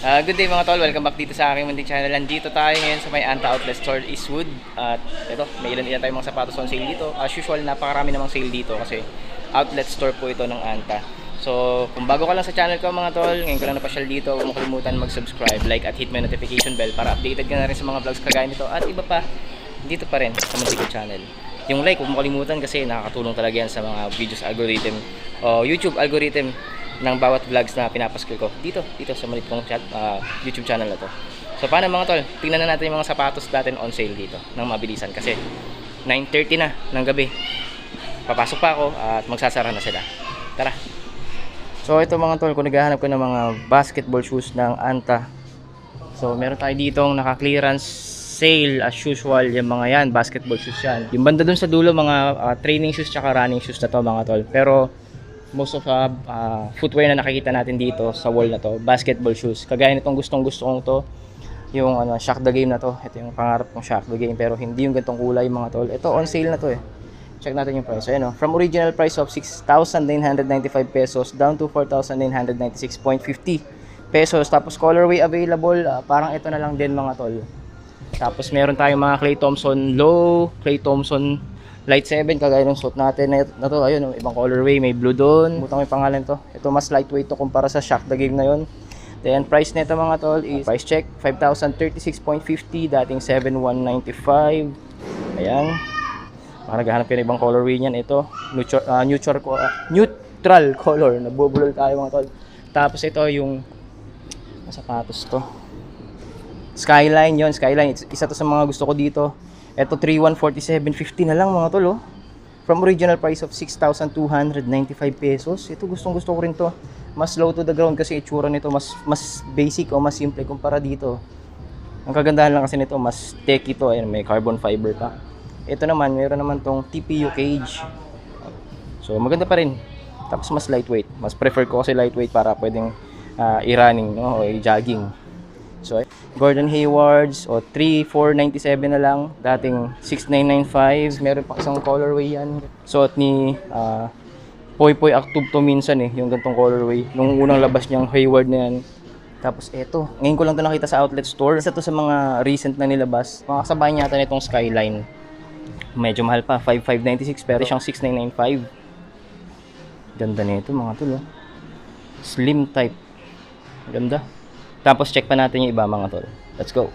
Ah, good day mga tol, welcome back dito sa aking munting channel. Nandito tayo ngayon sa may Anta Outlet Store Eastwood. At ito, may ilan ilan tayong mga sapatos on sale dito. As usual, napakarami namang sale dito kasi outlet store po ito ng Anta. So, kung bago ka lang sa channel ko mga tol, ngayon ko lang napasyal dito, huwag mo mag-subscribe, like at hit my notification bell para updated ka na rin sa mga vlogs kagaya nito at iba pa dito pa rin sa Muntik channel. Yung like, huwag mo kalimutan kasi nakakatulong talaga yan sa mga videos algorithm o YouTube algorithm ng bawat vlogs na pinapaskil ko dito, dito sa malit kong chat, ah, YouTube channel na to. So paano mga tol, tingnan na natin yung mga sapatos natin on sale dito ng mabilisan kasi 9.30 na ng gabi. Papasok pa ako at magsasara na sila. Tara! So ito mga tol, kung naghahanap ko ng mga basketball shoes ng Anta. So meron tayo ditong naka-clearance sale as usual yung mga yan, basketball shoes yan. Yung banda dun sa dulo mga ah, training shoes tsaka running shoes na to mga tol. Pero most of uh, uh, footwear na nakikita natin dito sa wall na to, basketball shoes. Kagaya nitong gustong gusto kong to, yung ano, shock the game na to. Ito yung pangarap kong shock the game pero hindi yung gantong kulay mga tol. Ito on sale na to eh. Check natin yung price. Ayan o. From original price of 6,995 pesos down to 4,996.50 pesos. Tapos colorway available, ah, parang ito na lang din mga tol. Tapos meron tayong mga Clay Thompson low, Clay Thompson light 7 kagaya ng suit natin na, na to. Ayun, ibang colorway, may blue doon. Butang may pangalan to. Ito mas lightweight to kumpara sa Shock the Game na yon. Then price nito mga tol is price check 5,036.50 dating 7,195. Ayan. Baka naghahanap kayo ng ibang colorway niyan. Ito, neutral, ah, neutral, ah, neutral color. Nabubulol tayo mga tol. Tapos ito yung sapatos to. Skyline yon Skyline. Isa to sa mga gusto ko dito. Ito 3147.50 na lang mga tol oh. From original price of 6,295 pesos. Ito gustong gusto ko rin to. Mas low to the ground kasi itsura nito mas mas basic o mas simple kumpara dito. Ang kagandahan lang kasi nito mas techy to. Ayan, may carbon fiber pa. Ito naman, meron naman tong TPU cage. So maganda pa rin. Tapos mas lightweight. Mas prefer ko kasi lightweight para pwedeng ah, i-running no? o i-jogging. So Gordon Haywards o 3497 na lang, dating 6995. Meron pa isang colorway yan. Suot ni ah, Poy Poy to minsan eh, yung gantong colorway. Nung unang labas niyang Hayward na yan. Tapos eto, ngayon ko lang to nakita sa outlet store. Isa to sa mga recent na nilabas. Mga kasabay niya nitong Skyline. Medyo mahal pa, 5596 pero siyang 6995. Ganda nito mga tol oh. Slim type. Ganda. Tapos check pa natin yung iba mga tol. Let's go.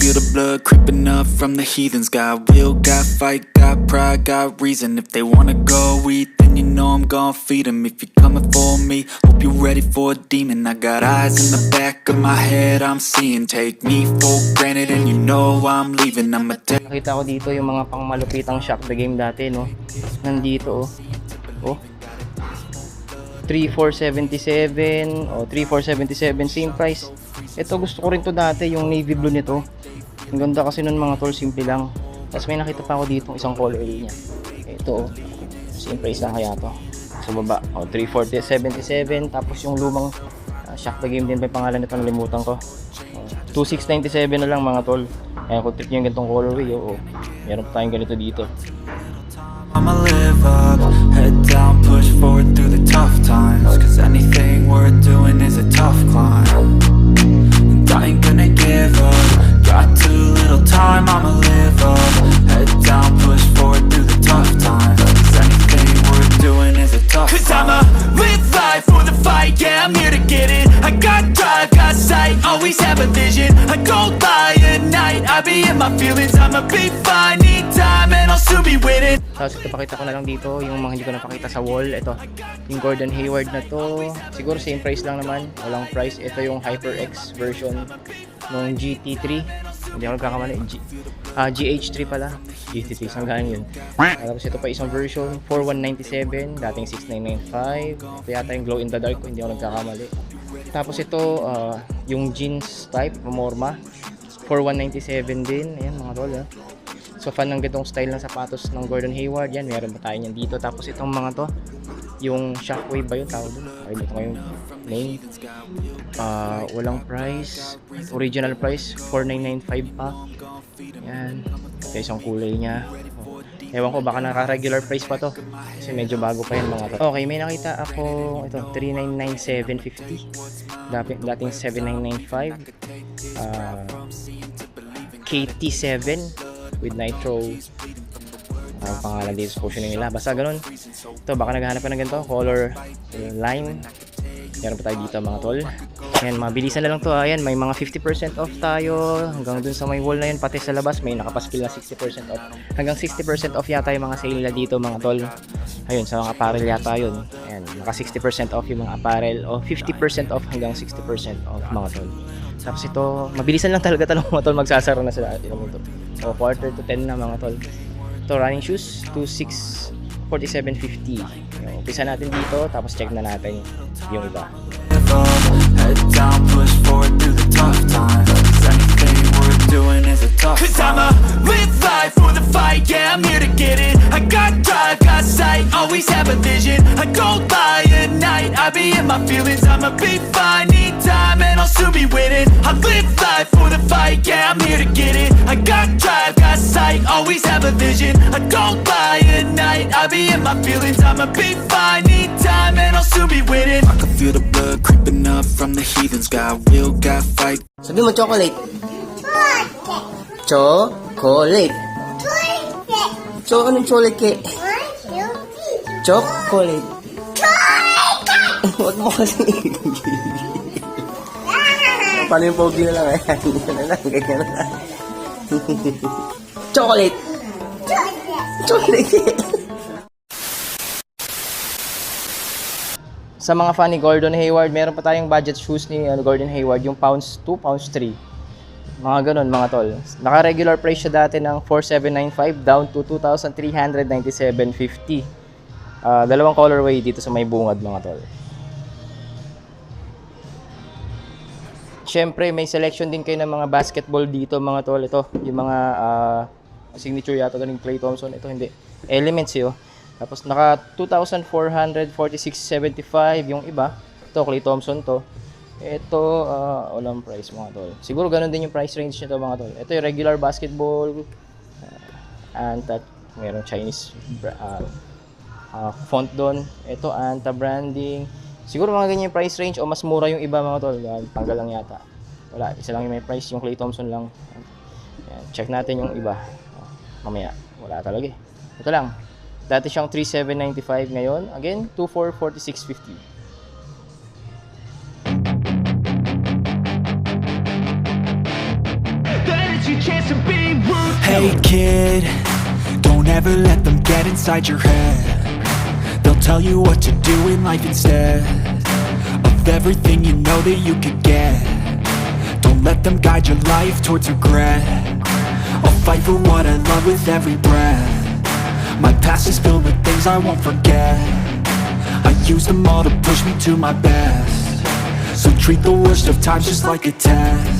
Feel the blood creeping up from the heathens. Got will, got fight, got pride, got reason. If they wanna go eat, then you know I'm gonna feed 'em. If you're coming for me, hope you're ready for a demon. I got eyes in the back of my head, I'm seeing. Take me for granted, and you know I'm leaving. I'm a dead. Nakita ko dito yung mga pangmalupitang shock the game dati, no? Nandito, oh. Oh. 3477 o 3477 same price. Ito gusto ko rin to dati yung navy blue nito. Ang ganda kasi nun mga tol, simple lang. Tapos may nakita pa ako dito isang colorway niya. Ito, oh. same price lang kaya to. Sa baba, oh, 3477 tapos yung lumang ah, shock the game din may pangalan nito nalimutan ko. Oh, 2697 na lang mga tol. Kaya kung trip nyo yung ganitong colorway, oo. Meron pa tayong ganito dito. I'ma live up, head down, push forward through the tough times. Cause anything worth doing is a tough climb. And I ain't gonna give up, got too little time, I'ma live up, head down, push forward through the tough times. Cause anything worth doing is a tough Cause climb. I'ma live life for the fight, yeah, I'm here to get it I got drive, got sight, always have a vision I don't lie at night, I be in my feelings I'ma be Tapos ito pakita ko na lang dito, yung mga hindi ko napakita sa wall. Ito, yung Gordon Hayward na to. Siguro same price lang naman. Walang price. Ito yung HyperX version ng GT3. Hindi ako nagkakamali. G, ah, GH3 pala. GT3, sanggaan yun. Tapos ito pa isang version, 4197, dating 6995. Ito yata yung glow in the dark ko, hindi ako nagkakamali. Tapos ito, ah, yung jeans type, Morma. 4197 din. Ayan mga tol, ah. So fan ng ganitong style ng sapatos ng Gordon Hayward, yan, meron pa tayo niyan dito. Tapos itong mga to, yung shockwave ba yung tawag doon? Ay, dito yung name. Ah, walang price. Original price, 4995 pa. Yan. Ito isang kulay niya. Oh. Ewan ko, baka naka-regular price pa to. Kasi medyo bago pa yan mga to. Okay, may nakita ako, ito, 399,750. Dati, dating 7,995. Ah, KT7 with nitro. Ang pangalan dito sa positioning nila. Basta ganun. Ito, baka naghahanap ka ng ganito. Color eh, lime. Meron pa tayo dito mga tol. Ayan, mabilisan na lang to. Ayan, may mga 50% off tayo. Hanggang dun sa may wall na yun, pati sa labas, may nakapaskil na 60% off. Hanggang 60% off yata yung mga sale nila dito mga tol. Ayun, sa mga apparel yata yun. Ayan, naka 60% off yung mga apparel. O 50% off hanggang 60% off mga tol. Tapos ito, mabilisan lang talaga talaga mga tol. Magsasara na sila. Ito mo to. O quarter to 10 na mga tol. Ito, running shoes, 26 47.50. Yung Umpisa natin dito, tapos check na natin yung iba. 'Cause. I'ma live life for the fight, yeah, I'm here to get it. I got drive, got sight, always have a vision. I go by at night, I be in my feelings. I'ma be fine, need time, and I'll be winning. I live life for the fight, yeah, I'm here to get it. I got drive, got sight, always have a vision. I go by at night, I be in my feelings. I'ma be fine, need time, and I'll soon be winning. I can feel the blood creeping up from the heathens. Got will, got fight. Sabi mo chocolate. Chocolate. Cho, anong chocolate ke? Chocolate. Huwag mo kasi. Paano yung pogi na lang eh? Ganyan na lang, ganyan na lang. Chocolate. Chocolate. Sa mga fan ni Gordon Hayward, meron pa tayong budget shoes ni ano, Gordon Hayward, yung pounds 2, pounds 3. Mga ganun, mga tol. Naka-regular price siya dati ng 4,795 down to 2,397.50. Ah, dalawang colorway dito sa may bungad, mga tol. Siyempre, may selection din kayo ng mga basketball dito, mga tol. Ito, yung mga ah, signature yata galing Clay Thompson. Ito, hindi. Elements yun. Tapos, naka 2,446.75 yung iba. Ito, Clay Thompson to. Ito, ah, walang price, mga tol. Siguro ganun din yung price range nito, mga tol. Ito yung regular basketball. Uh, Anta, mayroong Chinese ah, ah, font doon. Ito, Anta branding. Siguro mga ganyan yung price range o mas mura yung iba mga tol. Yan, tanggal lang yata. Wala, isa lang yung may price, yung Clay Thompson lang. Yan, check natin yung iba. Oh, mamaya, wala talaga eh. Ito lang. Dati siyang 3,795 ngayon. Again, 2,446.50. Then it's your chance to be rude. Hey kid, don't ever let them get inside your head. They'll tell you what to do in life instead of everything you know that you could get. Don't let them guide your life towards regret. I'll fight for what I love with every breath. My past is filled with things I won't forget. I use them all to push me to my best. So treat the worst of times just like a test.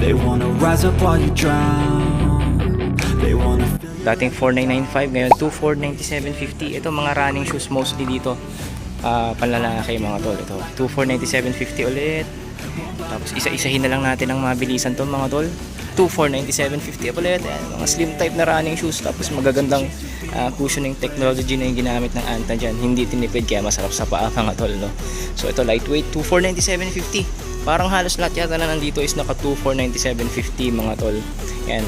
they wanna rise up while you drown They wanna Dating 4,995, ngayon 2,497.50. Ito mga running shoes mostly dito. Ah, panlalaki mga tol. Ito, 2,497.50 ulit. Tapos isa-isahin na lang natin ang mabilisan to mga tol. 2,497.50 ulit. Ayan, mga slim type na running shoes. Tapos magagandang ah, cushioning technology na yung ginamit ng Anta dyan. Hindi tinipid kaya masarap sa paa mga tol. No? So ito lightweight, 2,497.50. Parang halos lahat yata na nandito is naka 2,497.50 mga tol. Yan.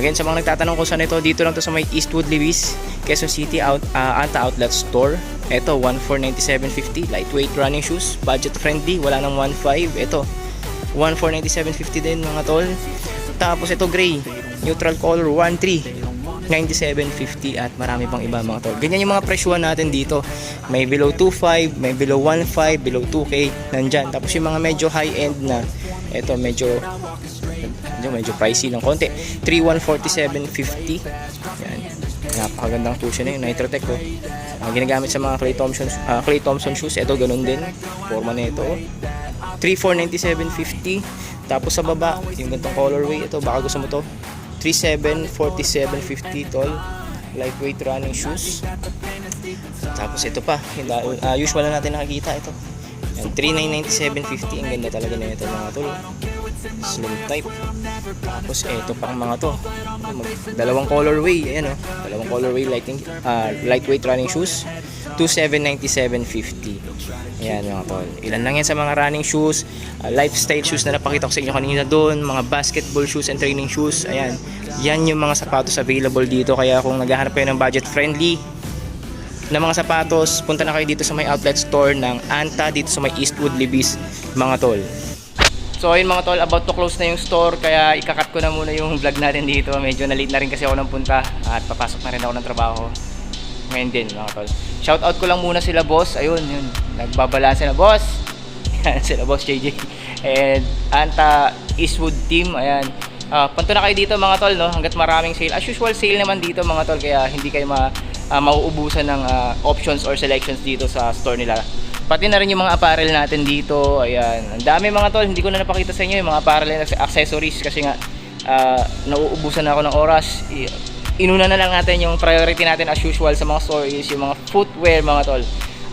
Again, sa mga nagtatanong kung saan ito, dito lang to sa may Eastwood Lewis, Quezon City out, ah, Anta Outlet Store. Ito, 1,497.50. Lightweight running shoes. Budget friendly. Wala nang 1,500. Ito, 1,497.50 din mga tol. Tapos ito gray. Neutral color, 1,300. 97.50 at marami pang iba mga tol. Ganyan yung mga presyuhan natin dito. May below 2.5, may below 1.5, below 2K, nandyan. Tapos yung mga medyo high-end na, ito medyo, medyo, medyo pricey ng konti. 3,147.50. Yan. Napakagandang shoes na yun, Nitrotech oh. Ah, ginagamit sa mga Clay Thompson, ah, Clay Thompson shoes. Ito, ganun din. Forma na ito. Oh. 3497.50 tapos sa baba yung ganitong colorway ito baka gusto mo to 3747.50 tol lightweight running shoes. Tapos ito pa uh, usual na natin nakikita ito. Yan 3997.50 ang ganda talaga na ito mga tol. Slim type. Tapos ito pang mga to. Dalawang colorway ayan oh. Dalawang colorway lighting ah, lightweight running shoes. 2797.50 ayan mga tol ilan lang yan sa mga running shoes ah, lifestyle shoes na napakita ko sa inyo kanina doon mga basketball shoes and training shoes ayan yan yung mga sapatos available dito kaya kung naghahanap kayo ng budget friendly na mga sapatos, punta na kayo dito sa may outlet store ng Anta dito sa may Eastwood Libis, mga tol. So ayun mga tol, about to close na yung store kaya ikakat ko na muna yung vlog natin dito. Medyo na late na rin kasi ako ng punta at papasok na rin ako ng trabaho. Ngayon mga tol. Shout out ko lang muna sila boss. Ayun, yun. Nagbabala sila boss. Yan sila boss JJ. And Anta Eastwood team. Ayan. Ah, punta na kayo dito mga tol no hangga't maraming sale. As usual sale naman dito mga tol kaya hindi kayo ma ah, mauubusan ng ah, options or selections dito sa store nila. Pati na rin yung mga apparel natin dito. Ayan. Ang dami mga tol, hindi ko na napakita sa inyo yung mga apparel and accessories kasi nga ah, nauubusan na ako ng oras. Inuna na lang natin yung priority natin as usual sa mga store is yung mga footwear mga tol.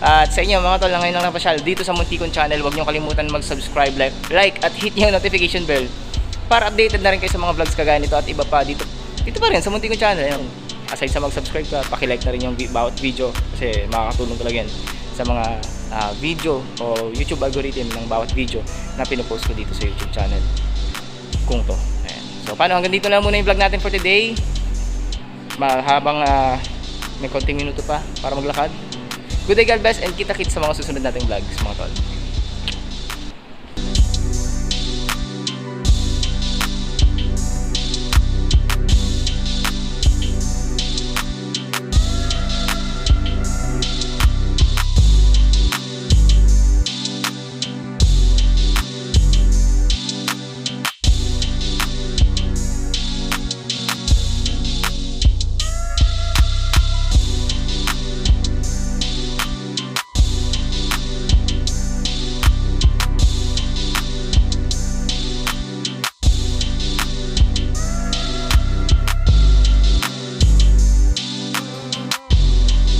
At sa inyo mga tol na ngayon lang napasyal dito sa Muntikon Channel, huwag niyo kalimutan mag-subscribe, like, like at hit yung notification bell para updated na rin kayo sa mga vlogs kagaya nito at iba pa dito. Dito pa rin sa Muntikon Channel. Yan. Aside sa mag-subscribe ka, paki-like na rin yung bawat video kasi makakatulong talaga yan sa mga ah, video o YouTube algorithm ng bawat video na pinopost ko dito sa YouTube channel. Kung to. Ayan. So paano hanggang dito lang muna yung vlog natin for today. Mahabang ah, may konting minuto pa para maglakad. Good day God bless and kita-kits sa mga susunod nating vlogs mga tol.